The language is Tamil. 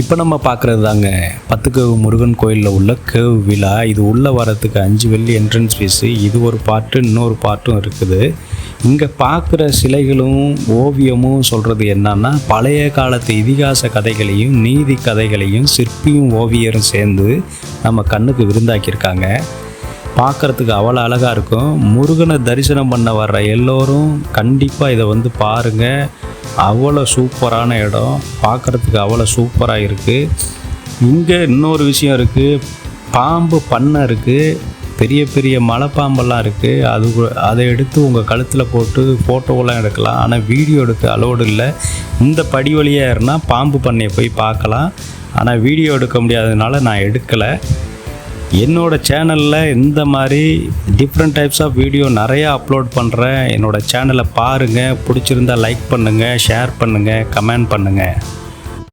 இப்போ நம்ம பார்க்குறது தாங்க பத்துக்கவு முருகன் கோயிலில் உள்ள கேவ் விழா. இது உள்ளே வரத்துக்கு அஞ்சு வெள்ளி என்ட்ரன்ஸ் ஃபீஸு இது ஒரு பாட்டு இன்னொரு பாட்டும் இருக்குது. இங்கே பார்க்குற சிலைகளும் ஓவியமும் சொல்கிறது என்னன்னா பழைய காலத்து இதிகாச கதைகளையும் நீதி கதைகளையும் சிற்பியும் ஓவியரும் சேர்ந்து நம்ம கண்ணுக்கு விருந்தாக்கியிருக்காங்க. பார்க்குறதுக்கு அவ்வளோ அழகாக இருக்கும். முருகனை தரிசனம் பண்ண வர்ற எல்லோரும் கண்டிப்பாக இதை வந்து பாருங்கள் அவ்வளோ சூப்பரான இடம். பார்க்குறதுக்கு அவ்வளோ சூப்பராக இருக்குது இங்கே இன்னொரு விஷயம் இருக்குது பாம்பு பண்ணை இருக்குது பெரிய பெரிய மலைப்பாம்பெல்லாம் இருக்குது அது அதை எடுத்து உங்கள் கழுத்தில் போட்டு ஃபோட்டோவெல்லாம் எடுக்கலாம். ஆனால் வீடியோ எடுக்க அலோடு இல்லை. இந்த படி வழியாக ஏறினா பாம்பு பண்ணையை போய் பார்க்கலாம். ஆனால் வீடியோ எடுக்க முடியாததுனால நான் எடுக்கலை. என்னோடய சேனலில் இந்த மாதிரி டிஃப்ரெண்ட் டைப்ஸ் ஆஃப் வீடியோ நிறையா அப்லோட் பண்ணுறேன் என்னோடய சேனலை பாருங்கள் பிடிச்சிருந்தா லைக் பண்ணுங்கள் ஷேர் பண்ணுங்கள் கமெண்ட் பண்ணுங்கள்